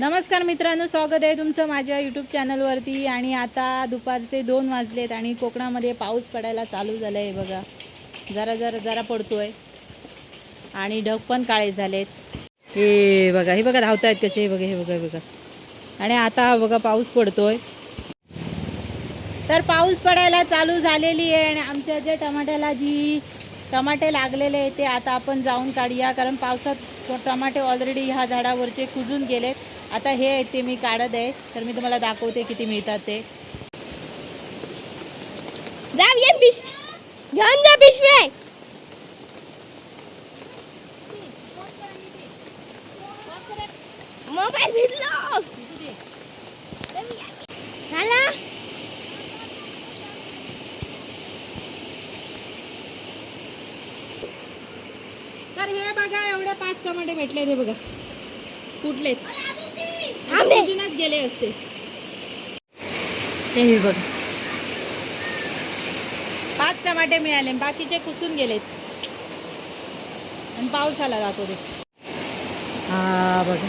नमस्कार मित्रांनो स्वागत आहे तुमचं माझ्या यूट्यूब चॅनलवरती आणि आता दुपारचे दोन वाजलेत आणि कोकणामध्ये पाऊस पडायला चालू झाला आहे बघा. जरा जरा जरा पडतो आहे आणि ढग पण काळे झालेत. हे बघा हे बघा धावत आहेत कसे. हे बघा हे बघा हे बघा. आणि आता हा बघा पाऊस पडतोय. तर पाऊस पडायला चालू झालेली आहे आणि आमच्या ज्या टमाट्याला जी टमाटे लागलेले आहे ते आता आपण जाऊन काढूया. कारण पावसात टमाटे ऑलरेडी ह्या झाडावरचे कुजून गेलेत. आता हे आहेत ते मी काढत आहे तर मी तुम्हाला दाखवते किती मिळतात ते. जा ये पिश घेऊन जा पिशवे मोबाईल झाला. तर हे बघा एवढे पाच टमाटे भेटले हे बघा. कुठले थांबे. गेले असते. ते हे बघ. पाच टमाटे मिळाले बाकीचे कुसून गेलेत. आणि पाऊस आला जातो ते. हा बघा.